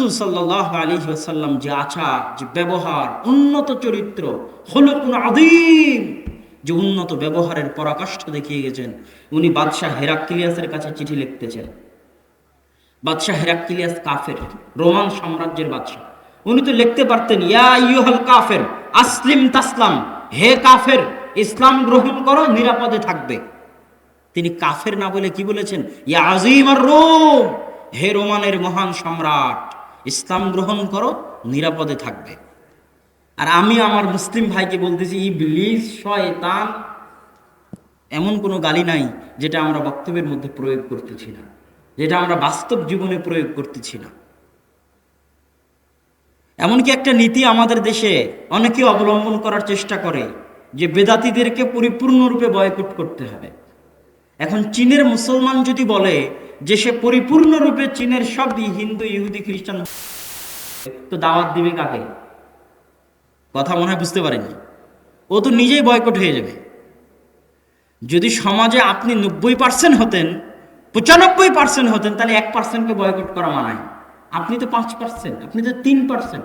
রাসুল সাল্লাহ আলী আসাল্লাম যে আচার, যে ব্যবহার, উন্নত চরিত্র হলো কোন আদিম যে উন্নত ব্যবহারের পরাকাষ্ঠ দেখিয়ে গেছেন, উনি বাদশাহ হেরাক্কিলিয়াসের কাছে চিঠি লিখতেছেন। বাদশাহ হেরাক্কিলিয়াস কাফের, রোমান সাম্রাজ্যের বাদশাহ। উনি তো লিখতে পারতেন, ইয়া ইউহাল কাফের, আসলিম তাসলাম, হে কাফের, ইসলাম গ্রহণ করো, নিরাপদে থাকবে। তিনি কাফের না বলে কি বলেছেন? ইয়া আজিম আর রোম, হে রোমানের মহান সম্রাট ইসলাম গ্রহণ করো, নিরাপদে থাকবে। আর আমি আমার মুসলিম ভাইকে বলতেছি ইবলিস শয়তান, এমন কোনো গালি নাই যেটা আমরা বক্তব্যের মধ্যে প্রয়োগ করতেছি না, যেটা আমরা বাস্তব জীবনে প্রয়োগ করতেছি না। এমনকি একটা নীতি আমাদের দেশে অনেকে অবলম্বন করার চেষ্টা করে, যে বেদাতিদেরকে পরিপূর্ণরূপে বয়কট করতে হবে। এখন চীনের মুসলমান যদি বলে যে সে পরিপূর্ণরূপে চীনের সব হিন্দু, ইহুদি, খ্রিস্টান তো দাওয়াত দিবে কাকে? কথা মনে হয় বুঝতে পারেনি ও তো নিজেই বয়কট হয়ে যাবে। যদি সমাজে আপনি নব্বই পার্সেন্ট হতেন, পঁচানব্বই পার্সেন্ট হতেন, তাহলে এক পার্সেন্টকে বয়কট করা মানায়। আপনি তো পাঁচ পার্সেন্ট আপনি তো তিন পার্সেন্ট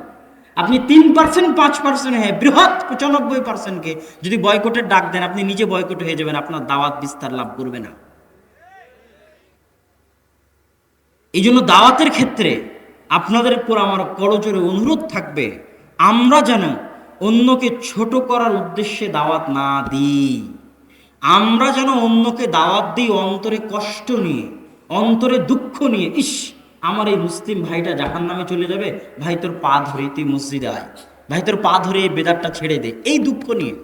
আপনি তিন পার্সেন্ট পাঁচ পার্সেন্ট হ্যাঁ বৃহৎ পঁচানব্বই পার্সেন্টকে যদি বয়কটের ডাক দেন, আপনি নিজে বয়কট হয়ে যাবেন, আপনার দাওয়াত বিস্তার লাভ করবে না। এই জন্য দাওয়াতের ক্ষেত্রে আপনাদের উপর আমার করজোরে অনুরোধ থাকবে, আমরা যেন অন্যকে ছোট করার উদ্দেশ্যে দাওয়াত না দিই। আমরা যেন অন্যকে দাওয়াত দিই অন্তরে কষ্ট নিয়ে, অন্তরে দুঃখ নিয়ে। ইস, আমার এই মুসলিম ভাইটা জাহান নামে চলে যাবে, ভাই তোর পা ধরে তুই মসজিদে আয়। ভাই তোর পা ধরে এই বেদাতটা ছেড়ে দে, এই দুঃখ নিয়ে।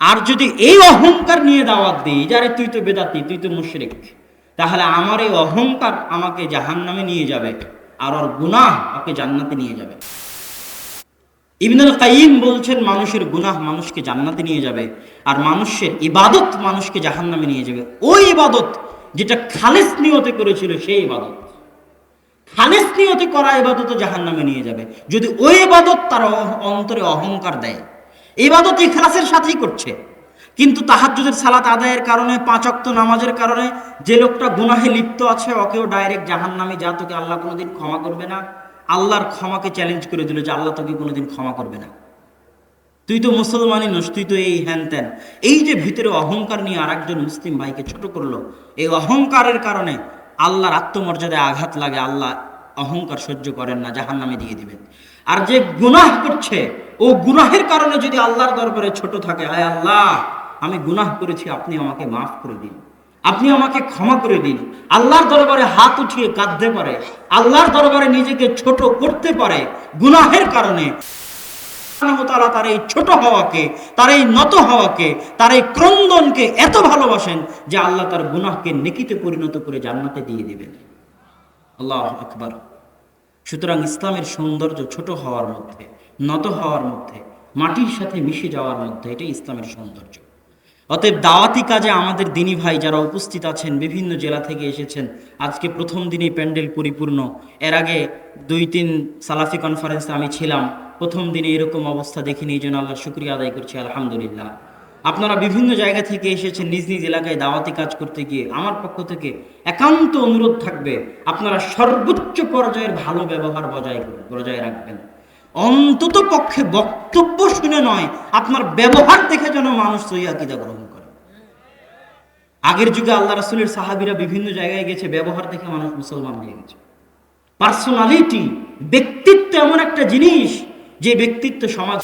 আর যদি এই অহংকার নিয়ে দাওয়াত দিই যারে তুই তো বেদাতি, তুই তো মুশরিক। তাহলে আমার এই অহংকার আমাকে জাহান নামে নিয়ে যাবে, আর ওর গুনাহ ওকে জান্নাতে নিয়ে যাবে। ইবনুল কাইম বলছেন, মানুষের গুনাহ মানুষকে জান্নাতে নিয়ে যাবে, আর মানুষের ইবাদত মানুষকে জাহান্নামে নিয়ে যাবে। ওই ইবাদত যেটা খালেস নিয়তে করেছিল, সেই ইবাদত। খালেস নিয়তে করা ইবাদত জাহান্নামে নিয়ে যাবে। যদি ওই ইবাদত তার অন্তরে অহংকার দেয়, ইবাদত ইখলাসের সাথেই করছে কিন্তু তাহাজ্জুদের সালাত আদায়ের কারণে পাঁচক্ত নামাজের কারণে যে লোকটা গুনাহে লিপ্ত আছে, ওকেও ডাইরেক্ট জাহান্নামে, যা তোকে আল্লাহ কোনোদিন ক্ষমা করবে না। আল্লাহর ক্ষমাকে চ্যালেঞ্জ করে দিল যে আল্লাহ তোকে কোনোদিন ক্ষমা করবে না। তুই তো মুসলমানই নস, তুই তো এই হ্যান ত্যান। এই যে ভিতরে অহংকার নিয়ে আর একজন মুসলিম ভাইকে ছোট করল, এই অহংকারের কারণে আল্লাহর আত্মমর্যাদায় আঘাত লাগে, আল্লাহ অহংকার সহ্য করেন না জাহান নামে দিয়ে দিবেন। আর যে গুনাহ করছে, ও গুনাহের কারণে যদি আল্লাহর দরবারে ছোট থাকে আয় আল্লাহ আমি গুনাহ করেছি, আপনি আমাকে মাফ করে দিন। আপনি আমাকে ক্ষমা করে দিন। আল্লাহর দরবারে হাত উঠিয়ে কাঁদতে পারে। আল্লাহর দরবারে নিজেকে ছোট করতে পারে গুনাহের কারণে। তাআলা তার এই ছোট হওয়াকে, তার এই নত হওয়াকে, তার এই ক্রন্দনকে এত ভালোবাসেন যে আল্লাহ তার গুনাহকে নেকিতে পরিণত করে জান্নাতে দিয়ে দিবেন। আল্লাহ আকবার। সুতরাং ইসলামের সৌন্দর্য ছোট হওয়ার মধ্যে, নত হওয়ার মধ্যে, মাটির সাথে মিশে যাওয়ার মধ্যে এটাই ইসলামের সৌন্দর্য। অতএব দাওয়াতি কাজে আমাদের দিনী ভাই যারা উপস্থিত আছেন, বিভিন্ন জেলা থেকে এসেছেন, আজকে প্রথম দিনেই প্যান্ডেল পরিপূর্ণ। এর আগে দুই তিন সালাফি কনফারেন্সে আমি ছিলাম। প্রথম দিনে এরকম অবস্থা দেখিনি, এই জন্য আল্লাহ শুক্রিয়া আদায় করছি, আলহামদুলিল্লাহ। আপনারা বিভিন্ন জায়গা থেকে এসেছেন, নিজ নিজ এলাকায় দাওয়াতি কাজ করতে গিয়ে। আমার পক্ষ থেকে একান্ত অনুরোধ থাকবে, আপনারা সর্বোচ্চ পর্যায়ের ভালো ব্যবহার বজায় বজায় রাখবেন। অন্তত পক্ষে বক্তব্য শুনে নয়, আপনার ব্যবহার দেখে যেন মানুষ সহিদা গ্রহণ করে। আগের যুগে আল্লাহ রাসুলের সাহাবিরা বিভিন্ন জায়গায় গেছে, ব্যবহার দেখে মানুষ মুসলমান হয়ে গেছে। পার্সোনালিটি, ব্যক্তিত্ব এমন একটা জিনিস যে ব্যক্তিত্ব সমাজ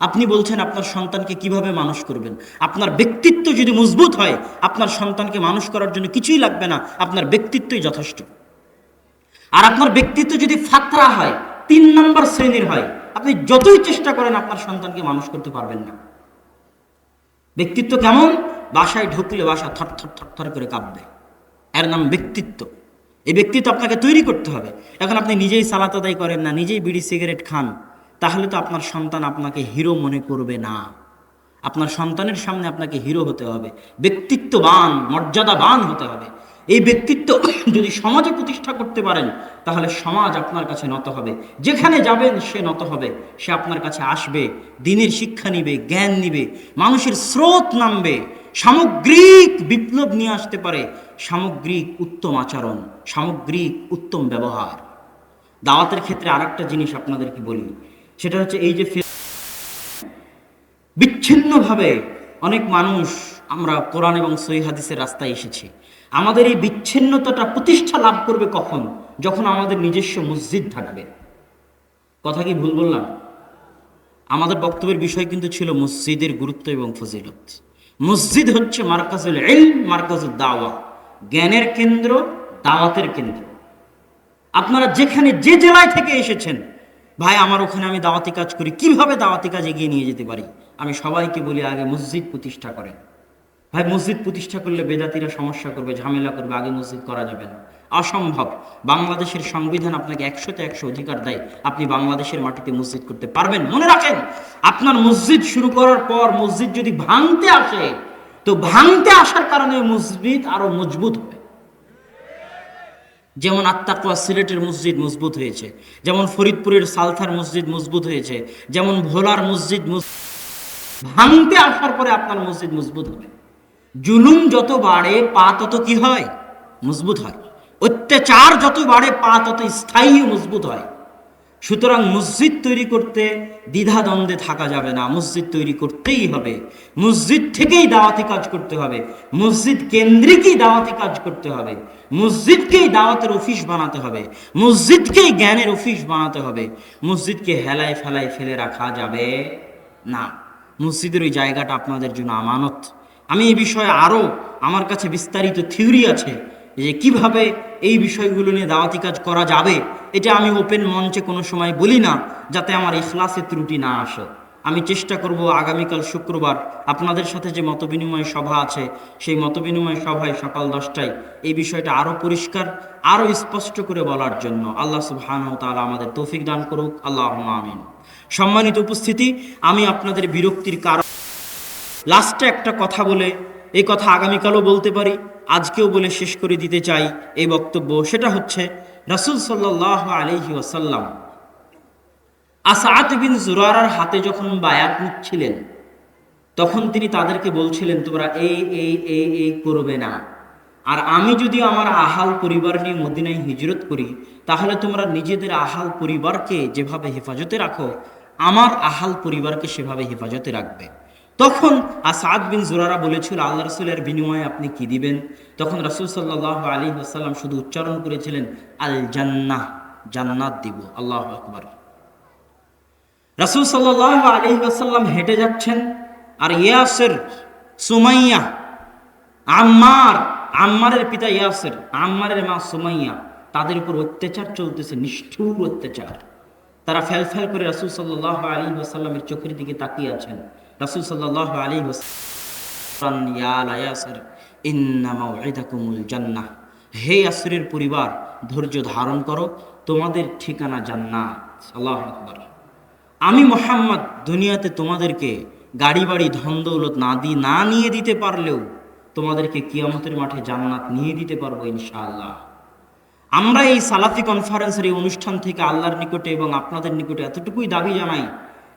আপনি বলছেন আপনার সন্তানকে কীভাবে মানুষ করবেন? আপনার ব্যক্তিত্ব যদি মজবুত হয়, আপনার সন্তানকে মানুষ করার জন্য কিছুই লাগবে না, আপনার ব্যক্তিত্বই যথেষ্ট। আর আপনার ব্যক্তিত্ব যদি ফাতরা হয় তিন নম্বর শ্রেণির হয়। আপনি যতই চেষ্টা করেন, আপনার সন্তানকে মানুষ করতে পারবেন না। ব্যক্তিত্ব কেমন? বাসায় ঢুকলে বাসা থর থর থর থর করে কাঁপবে। এর নাম ব্যক্তিত্ব। এই ব্যক্তিত্ব আপনাকে তৈরি করতে হবে। এখন আপনি নিজেই সালাত আদায় করেন না, নিজেই বিড়ি সিগারেট খান, তাহলে তো আপনার সন্তান আপনাকে হিরো মনে করবে না। আপনার সন্তানের সামনে আপনাকে হিরো হতে হবে। ব্যক্তিত্ববান, মর্যাদাবান হতে হবে। এই ব্যক্তিত্ব যদি সমাজে প্রতিষ্ঠা করতে পারেন, তাহলে সমাজ আপনার কাছে নত হবে। যেখানে যাবেন, সে নত হবে। সে আপনার কাছে আসবে, দিনের শিক্ষা নিবে, জ্ঞান নিবে, মানুষের স্রোত নামবে, সামগ্রিক বিপ্লব নিয়ে আসতে পারে। সামগ্রিক উত্তম আচরণ, সামগ্রিক উত্তম ব্যবহার। দাওয়াতের ক্ষেত্রে আর একটা জিনিস আপনাদেরকে বলি, সেটা হচ্ছে এই যে বিচ্ছিন্নভাবে অনেক মানুষ আমরা কোরআন এবং সহি হাদিসের রাস্তায় এসেছি। আমাদের এই বিচ্ছিন্নতাটা প্রতিষ্ঠা লাভ করবে কখন? যখন আমাদের নিজস্ব মসজিদ থাকবে। কথা কি ভুল বললাম? আমাদের বক্তব্যের বিষয় কিন্তু ছিল মসজিদের গুরুত্ব এবং ফজিলত। মসজিদ হচ্ছে মার্কাজুল এল মার্কাজুল দাওয়া। জ্ঞানের কেন্দ্র, দাওয়াতের কেন্দ্র। আপনারা যেখানে যে জেলায় থেকে এসেছেন, ভাই, আমার ওখানে আমি দাওয়াতি কাজ করি। কীভাবে দাওয়াতি কাজ এগিয়ে নিয়ে যেতে পারি? আমি সবাইকে বলি, আগে মসজিদ প্রতিষ্ঠা করেন। ভাই, মসজিদ প্রতিষ্ঠা করলে বেদাতিরা সমস্যা করবে, ঝামেলা করবে, আগে মসজিদ করা যাবে না। অসম্ভব। বাংলাদেশের সংবিধান আপনাকে একশোতে একশো অধিকার দেয়, আপনি বাংলাদেশের মাটিতে মসজিদ করতে পারবেন। মনে রাখেন, আপনার মসজিদ শুরু করার পর মসজিদ যদি ভাঙতে আসে, তো ভাঙতে আসার কারণে মসজিদ আরও মজবুত হবে। যেমন আত্মাকুয়া সিলেটের মসজিদ মজবুত হয়েছে, যেমন ফরিদপুরের সালথার মসজিদ মজবুত হয়েছে, যেমন ভোলার মসজিদ ভাঙতে আসার পরে আপনার মসজিদ মজবুত হবে। জুলুম যত বাড়ে, পা তত কি হয়? মজবুত হয়। অত্যাচার যত বাড়ে, পা তত স্থায়ী মজবুত হয়। সুতরাং মসজিদ তৈরি করতে দ্বিধা দ্বন্দ্বে থাকা যাবে না। মসজিদ তৈরি করতেই হবে। মসজিদ থেকেই দাওয়াতি কাজ করতে হবে। মসজিদ কেন্দ্রিকই দাওয়াতি কাজ করতে হবে। মসজিদকেই দাওয়াতের অফিস বানাতে হবে। মসজিদকেই জ্ঞানের অফিস বানাতে হবে। মসজিদকে হেলায় ফেলায় ফেলে রাখা যাবে না। মসজিদের ওই জায়গাটা আপনাদের জন্য আমানত। আমি এই বিষয়ে আরও আমার কাছে বিস্তারিত থিওরি আছে যে কীভাবে এই বিষয়গুলো নিয়ে দাওয়াতি কাজ করা যাবে, এটা আমি ওপেন মঞ্চে কোনো সময় বলি না যাতে আমার ইখলাসে ত্রুটি না আসে। আমি চেষ্টা করব আগামীকাল শুক্রবার আপনাদের সাথে যে মতবিনিময় সভা আছে, সেই মতবিনিময় সভায় সকাল দশটায় এই বিষয়টা আরও পরিষ্কার আরও স্পষ্ট করে বলার জন্য আল্লাহ সুবহানাহু তাআলা আমাদের তৌফিক দান করুক। আল্লাহ আমিন। সম্মানিত উপস্থিতি, আমি আপনাদের বিরক্তির কারণ লাস্টে একটা কথা বলে, এই কথা আগামীকালও বলতে পারি, আজকেও বলে শেষ করে দিতে চাই এই বক্তব্য। সেটা হচ্ছে রাসূল সাল্লাহ আলহি ওয়াসাল্লাম আসাদ বিন জুরারার হাতে যখন বায়াত নিচ্ছিলেন, তখন তিনি তাদেরকে বলছিলেন, তোমরা এই এই এই এই করবে না। আর আমি যদি আমার আহাল পরিবার নিয়ে মদিনায় হিজরত করি, তাহলে তোমরা নিজেদের আহাল পরিবারকে যেভাবে হেফাজতে রাখো, আমার আহাল পরিবারকে সেভাবে হেফাজতে রাখবে। তখন আসাদ বিন জোরারা বলেছিল, আল্লাহ রসুলের বিনিময়ে আপনি কি দিবেন? তখন রাসুল সাল্লাহ আলী আসাল্লাম শুধু উচ্চারণ করেছিলেন আল জান্নাহ জান্নাত দিব, আল্লাহ আকবর। রাসুল সাল্লাহ আলী আসাল্লাম হেঁটে যাচ্ছেন, আর ইয়াসের, সুমাইয়া, আম্মার, আম্মারের পিতা ইয়াসের, আম্মারের মা সুমাইয়া, তাদের উপর অত্যাচার চলতেছে, নিষ্ঠুর অত্যাচার। তারা ফেল ফেল করে রাসুল সাল্লাহ আলী ওয়াসাল্লামের চোখের দিকে তাকিয়ে আছেন। রাসুল সাল্লাহ আলী ওয়াসাল্লাম জান্নাহ। হে আসরের পরিবার, ধৈর্য ধারণ করো, তোমাদের ঠিকানা জান্নাত। আল্লাহ আকবার। আমি মোহাম্মদ, দুনিয়াতে তোমাদেরকে গাড়ি বাড়ি, ধন দৌলত না দি, না নিয়ে দিতে পারলেও তোমাদেরকে কিয়ামতের মাঠে জান্নাত নিয়ে দিতে পারব ইনশাআল্লাহ। আমরা এই সালাফি কনফারেন্সের এই অনুষ্ঠান থেকে আল্লাহর নিকটে এবং আপনাদের নিকটে এতটুকুই দাবি জানাই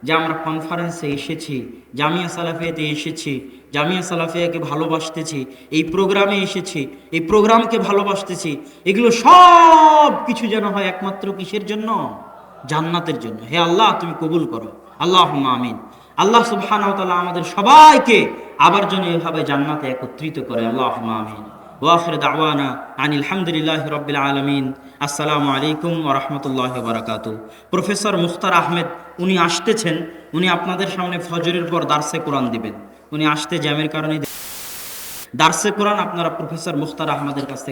যে আমরা কনফারেন্সে এসেছি, জামিয়া সালাফিয়াতে এসেছি, জামিয়া সালাফিয়াকে ভালোবাসতেছি, এই প্রোগ্রামে এসেছি, এই প্রোগ্রামকে ভালোবাসতেছি, এগুলো সব কিছু যেন হয় একমাত্র কিসের জন্য? জান্নাতের জন্য। হে আল্লাহ, তুমি কবুল করো। আল্লাহ আমিন। আল্লাহ ওয়া আমাদের সবাইকে আবার যেন এভাবে জান্নাতে একত্রিত করে। আল্লাহ আমিন। ওয়াখির দাওয়ানা আনিল হামদুলিল্লাহ রবিল আলমিন আসসালামু আলাইকুম রহমতুল্লাহ বারাকাত প্রফেসর মুখতার আহমেদ উনি আসতেছেন। উনি আপনাদের সামনে ফজরের পর দার্সে কোরআন দিবেন। উনি আসতে জ্যামের কারণে দার্সে কোরআন আপনারা প্রফেসর মুখতার আহমেদের কাছ থেকে